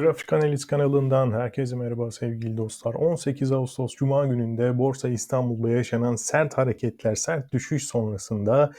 Grafik Analiz kanalından herkese merhaba sevgili dostlar. 18 Ağustos Cuma gününde Borsa İstanbul'da yaşanan sert hareketler, sert düşüş sonrasında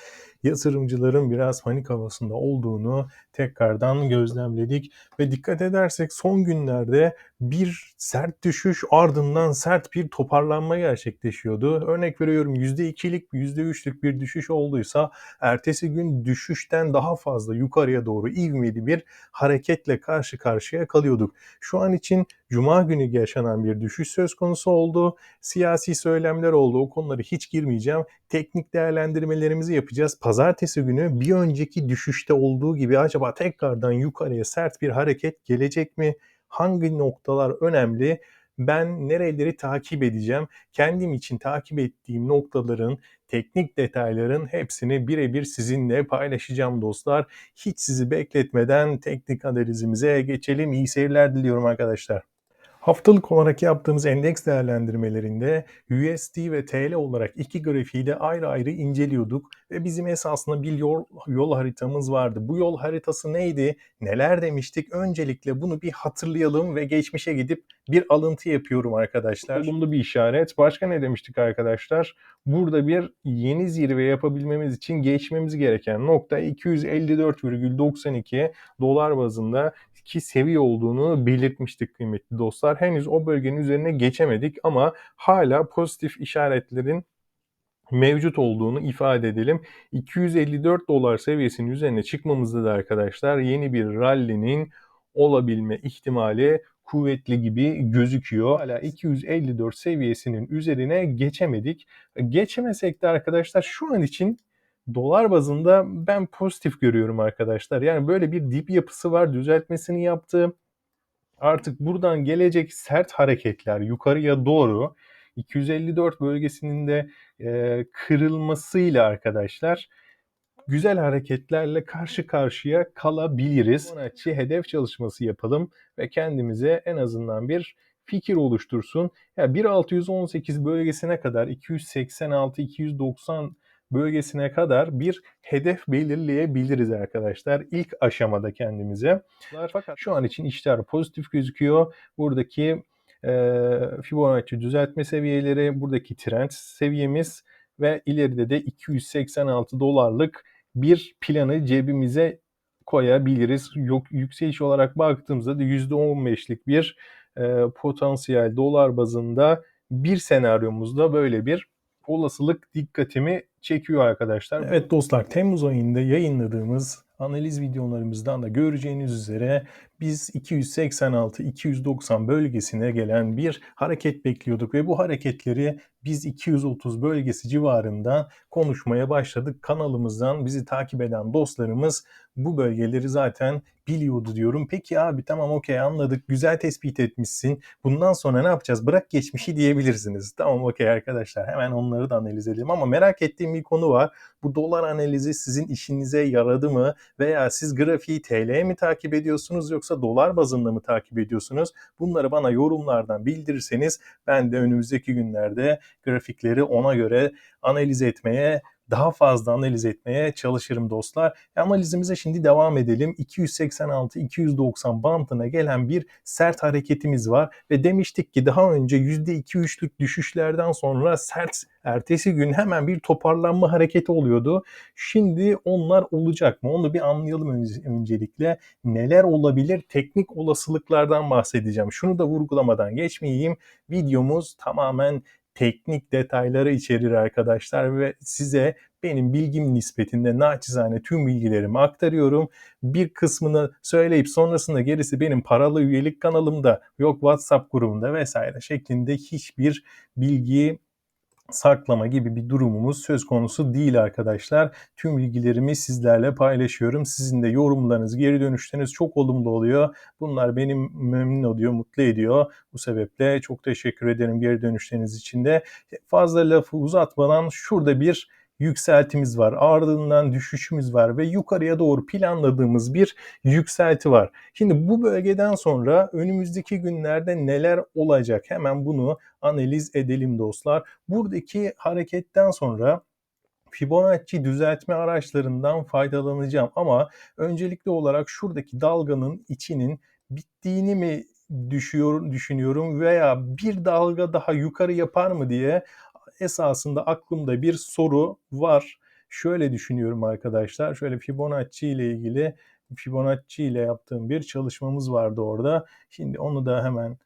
yatırımcıların biraz panik havasında olduğunu tekrardan gözlemledik. Ve dikkat edersek son günlerde bir sert düşüş ardından sert bir toparlanma gerçekleşiyordu. Örnek veriyorum %2'lik, %3'lük bir düşüş olduysa ertesi gün düşüşten daha fazla yukarıya doğru ivmeli bir hareketle karşı karşıya kalıyorduk. Şu an için Cuma günü yaşanan bir düşüş söz konusu oldu. Siyasi söylemler oldu. O konuları hiç girmeyeceğim. Teknik değerlendirmelerimizi yapacağız. Pazartesi günü bir önceki düşüşte olduğu gibi acaba tekrardan yukarıya sert bir hareket gelecek mi? Hangi noktalar önemli? ben nereleri takip edeceğim? Kendim için takip ettiğim noktaların, teknik detayların hepsini birebir sizinle paylaşacağım dostlar. Hiç sizi bekletmeden teknik analizimize geçelim. İyi seyirler diliyorum arkadaşlar. Haftalık olarak yaptığımız endeks değerlendirmelerinde USD ve TL olarak iki grafiği de ayrı ayrı inceliyorduk ve bizim esasında bir yol, yol haritamız vardı. Bu yol haritası neydi? Neler demiştik? Öncelikle bunu bir hatırlayalım ve geçmişe gidip bir alıntı yapıyorum arkadaşlar. Olumlu bir işaret. Başka ne demiştik arkadaşlar? Burada bir yeni zirve yapabilmemiz için geçmemiz gereken nokta 254,92 dolar bazında ki seviye olduğunu belirtmiştik kıymetli dostlar. Henüz o bölgenin üzerine geçemedik ama hala pozitif işaretlerin mevcut olduğunu ifade edelim. 254 dolar seviyesinin üzerine çıkmamızda da arkadaşlar yeni bir rally'nin olabilme ihtimali kuvvetli gibi gözüküyor. Hala 254 seviyesinin üzerine geçemedik. Geçemesek de arkadaşlar şu an için dolar bazında ben pozitif görüyorum arkadaşlar. Yani böyle bir dip yapısı var. Düzeltmesini yaptı. Artık buradan gelecek sert hareketler yukarıya doğru 254 bölgesinin de e, kırılmasıyla arkadaşlar güzel hareketlerle karşı karşıya kalabiliriz. Sonraki hedef çalışması yapalım ve kendimize en azından bir fikir oluştursun. Ya 1618 bölgesine kadar 286 290 bölgesine kadar bir hedef belirleyebiliriz arkadaşlar. İlk aşamada kendimize. Fakat şu an için işler pozitif gözüküyor. Buradaki e, Fibonacci düzeltme seviyeleri, buradaki trend seviyemiz ve ileride de 286 dolarlık bir planı cebimize koyabiliriz. Yok yükseliş olarak baktığımızda da %15'lik bir e, potansiyel dolar bazında bir senaryomuzda böyle bir olasılık dikkatimi çekiyor arkadaşlar. Evet dostlar Temmuz ayında yayınladığımız analiz videolarımızdan da göreceğiniz üzere biz 286-290 bölgesine gelen bir hareket bekliyorduk ve bu hareketleri biz 230 bölgesi civarında konuşmaya başladık. Kanalımızdan bizi takip eden dostlarımız bu bölgeleri zaten biliyordu diyorum. Peki abi tamam okey anladık güzel tespit etmişsin. Bundan sonra ne yapacağız? Bırak geçmişi diyebilirsiniz. Tamam okey arkadaşlar hemen onları da analiz edelim ama merak ettiğim bir konu var. Bu dolar analizi sizin işinize yaradı mı? Veya siz grafiği TL mi takip ediyorsunuz yoksa dolar bazında mı takip ediyorsunuz? Bunları bana yorumlardan bildirirseniz ben de önümüzdeki günlerde grafikleri ona göre analiz etmeye daha fazla analiz etmeye çalışırım dostlar. E, analizimize şimdi devam edelim. 286-290 bantına gelen bir sert hareketimiz var ve demiştik ki daha önce %2-3'lük düşüşlerden sonra sert ertesi gün hemen bir toparlanma hareketi oluyordu. Şimdi onlar olacak mı? Onu bir anlayalım öncelikle. Neler olabilir? Teknik olasılıklardan bahsedeceğim. Şunu da vurgulamadan geçmeyeyim. Videomuz tamamen teknik detayları içerir arkadaşlar ve size benim bilgim nispetinde naçizane tüm bilgilerimi aktarıyorum. Bir kısmını söyleyip sonrasında gerisi benim paralı üyelik kanalımda yok WhatsApp grubunda vesaire şeklinde hiçbir bilgi saklama gibi bir durumumuz söz konusu değil arkadaşlar. Tüm bilgilerimi sizlerle paylaşıyorum. Sizin de yorumlarınız, geri dönüşleriniz çok olumlu oluyor. Bunlar benim memnun oluyor, mutlu ediyor. Bu sebeple çok teşekkür ederim geri dönüşleriniz için de. Fazla lafı uzatmadan şurada bir yükseltimiz var. Ardından düşüşümüz var ve yukarıya doğru planladığımız bir yükselti var. Şimdi bu bölgeden sonra önümüzdeki günlerde neler olacak? Hemen bunu analiz edelim dostlar. Buradaki hareketten sonra Fibonacci düzeltme araçlarından faydalanacağım ama öncelikli olarak şuradaki dalganın içinin bittiğini mi düşüyor, düşünüyorum veya bir dalga daha yukarı yapar mı diye esasında aklımda bir soru var. Şöyle düşünüyorum arkadaşlar. Şöyle Fibonacci ile ilgili Fibonacci ile yaptığım bir çalışmamız vardı orada. Şimdi onu da hemen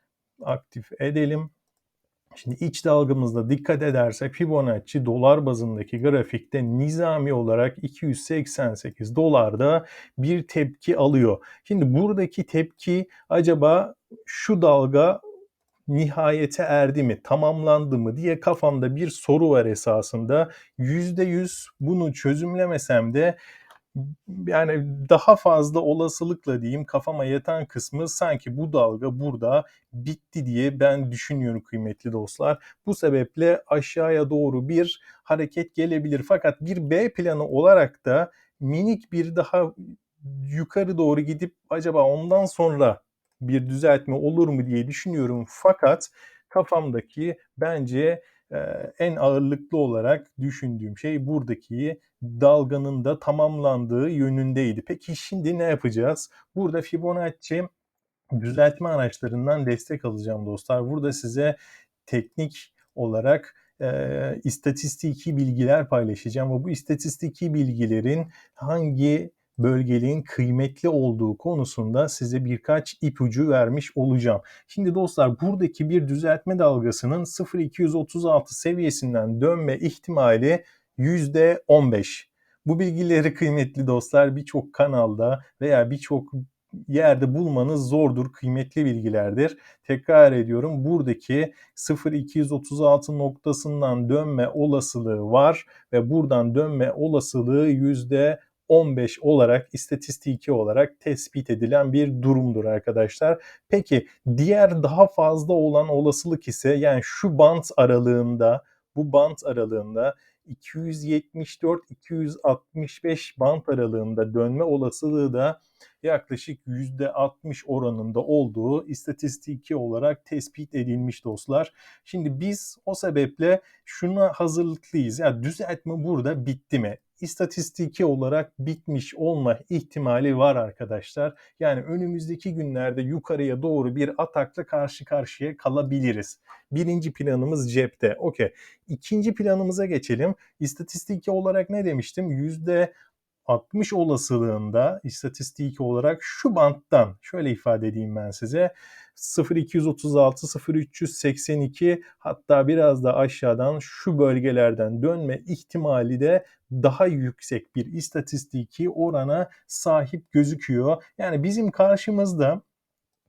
aktif edelim. Şimdi iç dalgamızda dikkat edersek Fibonacci dolar bazındaki grafikte nizami olarak 288 dolarda bir tepki alıyor. Şimdi buradaki tepki acaba şu dalga nihayete erdi mi, tamamlandı mı diye kafamda bir soru var esasında. %100 bunu çözümlemesem de yani daha fazla olasılıkla diyeyim kafama yatan kısmı sanki bu dalga burada bitti diye ben düşünüyorum kıymetli dostlar. Bu sebeple aşağıya doğru bir hareket gelebilir. Fakat bir B planı olarak da minik bir daha yukarı doğru gidip acaba ondan sonra bir düzeltme olur mu diye düşünüyorum. Fakat kafamdaki bence en ağırlıklı olarak düşündüğüm şey buradaki dalganın da tamamlandığı yönündeydi. Peki şimdi ne yapacağız? Burada Fibonacci düzeltme araçlarından destek alacağım dostlar. Burada size teknik olarak e, istatistiki bilgiler paylaşacağım ve bu istatistiki bilgilerin hangi bölgeliğin kıymetli olduğu konusunda size birkaç ipucu vermiş olacağım. Şimdi dostlar buradaki bir düzeltme dalgasının 0.236 seviyesinden dönme ihtimali %15. Bu bilgileri kıymetli dostlar birçok kanalda veya birçok yerde bulmanız zordur, kıymetli bilgilerdir. Tekrar ediyorum buradaki 0.236 noktasından dönme olasılığı var ve buradan dönme olasılığı 15 olarak istatistiki olarak tespit edilen bir durumdur arkadaşlar. Peki diğer daha fazla olan olasılık ise yani şu bant aralığında bu bant aralığında 274-265 bant aralığında dönme olasılığı da yaklaşık %60 oranında olduğu istatistiki olarak tespit edilmiş dostlar. Şimdi biz o sebeple şuna hazırlıklıyız. Ya yani düzeltme burada bitti mi? İstatistiki olarak bitmiş olma ihtimali var arkadaşlar. Yani önümüzdeki günlerde yukarıya doğru bir atakla karşı karşıya kalabiliriz. Birinci planımız cepte. Okey. İkinci planımıza geçelim. İstatistiki olarak ne demiştim? Yüzde 60 olasılığında istatistiki olarak şu banttan şöyle ifade edeyim ben size 0236 0382 hatta biraz da aşağıdan şu bölgelerden dönme ihtimali de daha yüksek bir istatistiki orana sahip gözüküyor. Yani bizim karşımızda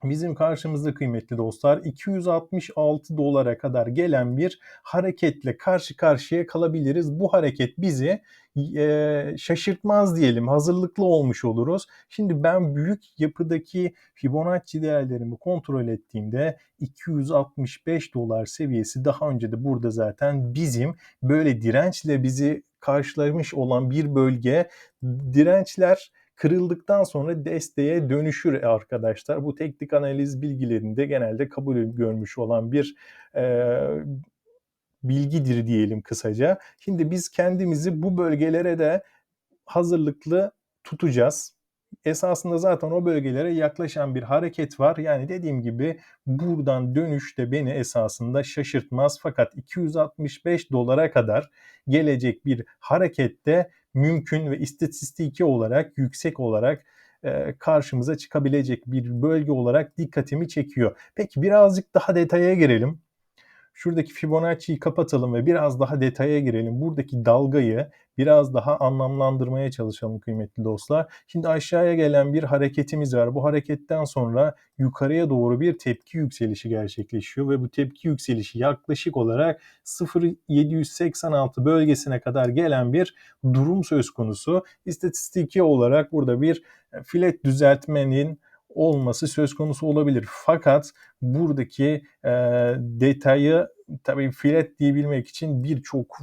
bizim karşımızda kıymetli dostlar 266 dolara kadar gelen bir hareketle karşı karşıya kalabiliriz. Bu hareket bizi e, şaşırtmaz diyelim, hazırlıklı olmuş oluruz. Şimdi ben büyük yapıdaki Fibonacci değerlerimi kontrol ettiğimde 265 dolar seviyesi daha önce de burada zaten bizim böyle dirençle bizi karşılamış olan bir bölge dirençler kırıldıktan sonra desteğe dönüşür arkadaşlar. Bu teknik analiz bilgilerinde genelde kabul görmüş olan bir e, bilgidir diyelim kısaca. Şimdi biz kendimizi bu bölgelere de hazırlıklı tutacağız. Esasında zaten o bölgelere yaklaşan bir hareket var. Yani dediğim gibi buradan dönüş de beni esasında şaşırtmaz. Fakat 265 dolara kadar gelecek bir harekette mümkün ve istatistiki olarak yüksek olarak karşımıza çıkabilecek bir bölge olarak dikkatimi çekiyor. Peki birazcık daha detaya girelim. Şuradaki Fibonacci'yi kapatalım ve biraz daha detaya girelim. Buradaki dalgayı biraz daha anlamlandırmaya çalışalım kıymetli dostlar. Şimdi aşağıya gelen bir hareketimiz var. Bu hareketten sonra yukarıya doğru bir tepki yükselişi gerçekleşiyor ve bu tepki yükselişi yaklaşık olarak 0.786 bölgesine kadar gelen bir durum söz konusu. İstatistiki olarak burada bir filet düzeltmenin olması söz konusu olabilir. Fakat buradaki e, detayı tabii filet diyebilmek için birçok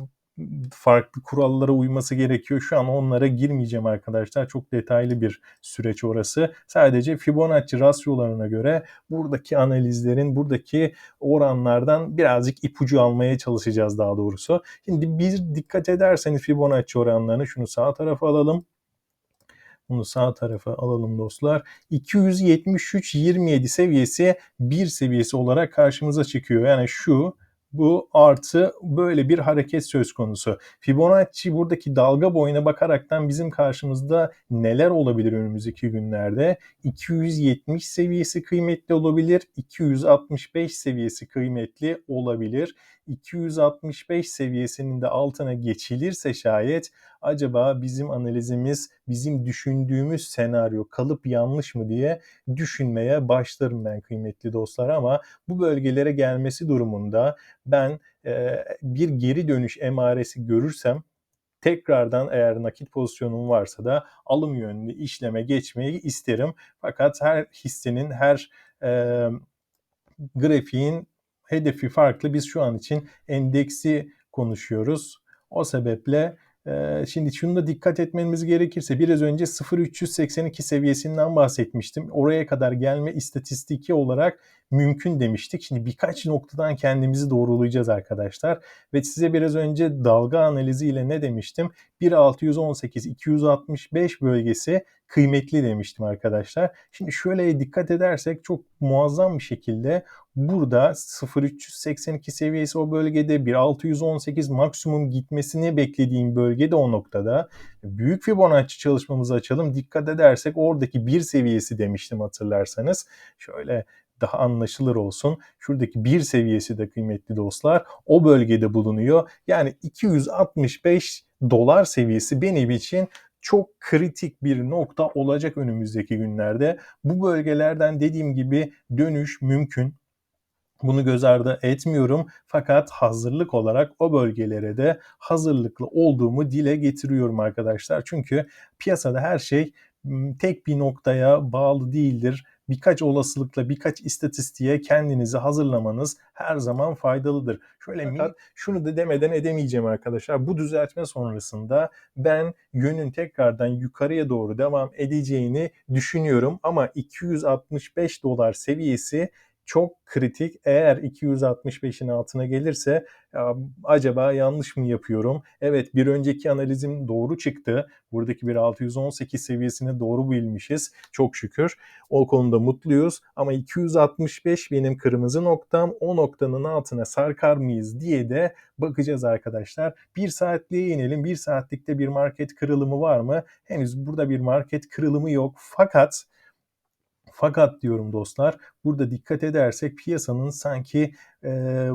farklı kurallara uyması gerekiyor. Şu an onlara girmeyeceğim arkadaşlar. Çok detaylı bir süreç orası. Sadece Fibonacci rasyolarına göre buradaki analizlerin, buradaki oranlardan birazcık ipucu almaya çalışacağız daha doğrusu. Şimdi bir dikkat ederseniz Fibonacci oranlarını şunu sağ tarafa alalım. Bunu sağ tarafa alalım dostlar. 273.27 seviyesi bir seviyesi olarak karşımıza çıkıyor. Yani şu bu artı böyle bir hareket söz konusu. Fibonacci buradaki dalga boyuna bakaraktan bizim karşımızda neler olabilir önümüzdeki günlerde? 270 seviyesi kıymetli olabilir, 265 seviyesi kıymetli olabilir. 265 seviyesinin de altına geçilirse şayet acaba bizim analizimiz, bizim düşündüğümüz senaryo kalıp yanlış mı diye düşünmeye başlarım ben kıymetli dostlar ama bu bölgelere gelmesi durumunda ben e, bir geri dönüş emaresi görürsem tekrardan eğer nakit pozisyonum varsa da alım yönlü işleme geçmeyi isterim. Fakat her hissenin, her e, grafiğin hedefi farklı. Biz şu an için endeksi konuşuyoruz. O sebeple ee, şimdi şunu da dikkat etmemiz gerekirse biraz önce 0.382 seviyesinden bahsetmiştim. Oraya kadar gelme istatistiki olarak mümkün demiştik. Şimdi birkaç noktadan kendimizi doğrulayacağız arkadaşlar. Ve size biraz önce dalga analiziyle ne demiştim? 1.618-265 bölgesi kıymetli demiştim arkadaşlar. Şimdi şöyle dikkat edersek çok muazzam bir şekilde burada 0.382 seviyesi o bölgede 1.618 maksimum gitmesini beklediğim bölgede o noktada. Büyük Fibonacci çalışmamızı açalım. Dikkat edersek oradaki bir seviyesi demiştim hatırlarsanız. Şöyle daha anlaşılır olsun. Şuradaki bir seviyesi de kıymetli dostlar o bölgede bulunuyor. Yani 265 dolar seviyesi benim için çok kritik bir nokta olacak önümüzdeki günlerde. Bu bölgelerden dediğim gibi dönüş mümkün. Bunu göz ardı etmiyorum fakat hazırlık olarak o bölgelere de hazırlıklı olduğumu dile getiriyorum arkadaşlar. Çünkü piyasada her şey tek bir noktaya bağlı değildir birkaç olasılıkla, birkaç istatistiğe kendinizi hazırlamanız her zaman faydalıdır. Şöyle mi, şunu da demeden edemeyeceğim arkadaşlar. Bu düzeltme sonrasında ben yönün tekrardan yukarıya doğru devam edeceğini düşünüyorum ama 265 dolar seviyesi çok kritik. Eğer 265'in altına gelirse acaba yanlış mı yapıyorum? Evet bir önceki analizim doğru çıktı. Buradaki bir 618 seviyesine doğru bilmişiz. Çok şükür. O konuda mutluyuz. Ama 265 benim kırmızı noktam. O noktanın altına sarkar mıyız diye de bakacağız arkadaşlar. Bir saatliğe inelim. Bir saatlikte bir market kırılımı var mı? Henüz burada bir market kırılımı yok. Fakat fakat diyorum dostlar burada dikkat edersek piyasanın sanki e,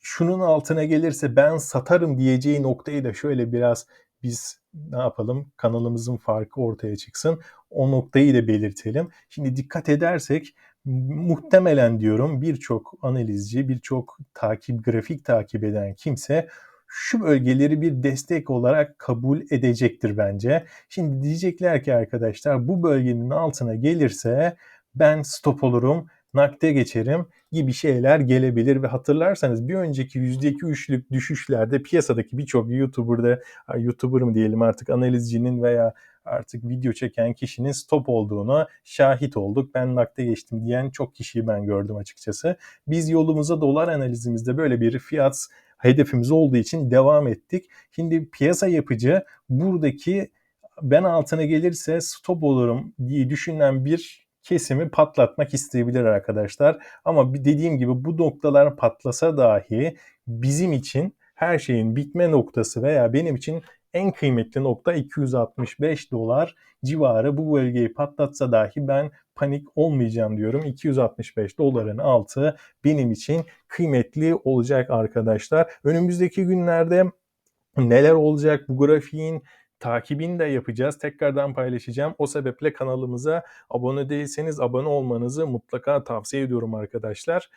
şunun altına gelirse ben satarım diyeceği noktayı da şöyle biraz biz ne yapalım kanalımızın farkı ortaya çıksın. O noktayı da belirtelim. Şimdi dikkat edersek muhtemelen diyorum birçok analizci, birçok takip grafik takip eden kimse şu bölgeleri bir destek olarak kabul edecektir bence. Şimdi diyecekler ki arkadaşlar bu bölgenin altına gelirse ben stop olurum, nakde geçerim gibi şeyler gelebilir ve hatırlarsanız bir önceki yüzdeki üçlük düşüşlerde piyasadaki birçok YouTuber'da YouTuber mı diyelim artık analizcinin veya artık video çeken kişinin stop olduğunu şahit olduk. Ben nakde geçtim diyen çok kişiyi ben gördüm açıkçası. Biz yolumuza dolar analizimizde böyle bir fiyat hedefimiz olduğu için devam ettik. Şimdi piyasa yapıcı buradaki ben altına gelirse stop olurum diye düşünen bir kesimi patlatmak isteyebilir arkadaşlar. Ama dediğim gibi bu noktalar patlasa dahi bizim için her şeyin bitme noktası veya benim için en kıymetli nokta 265 dolar civarı bu bölgeyi patlatsa dahi ben panik olmayacağım diyorum. 265 doların altı benim için kıymetli olacak arkadaşlar. Önümüzdeki günlerde neler olacak bu grafiğin takibini de yapacağız. Tekrardan paylaşacağım. O sebeple kanalımıza abone değilseniz abone olmanızı mutlaka tavsiye ediyorum arkadaşlar.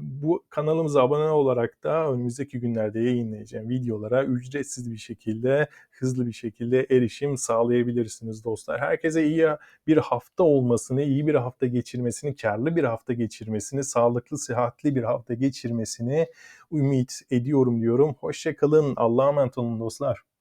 Bu kanalımıza abone olarak da önümüzdeki günlerde yayınlayacağım videolara ücretsiz bir şekilde, hızlı bir şekilde erişim sağlayabilirsiniz dostlar. Herkese iyi bir hafta olmasını, iyi bir hafta geçirmesini, karlı bir hafta geçirmesini, sağlıklı, sıhhatli bir hafta geçirmesini ümit ediyorum diyorum. Hoşçakalın. Allah'a emanet olun dostlar.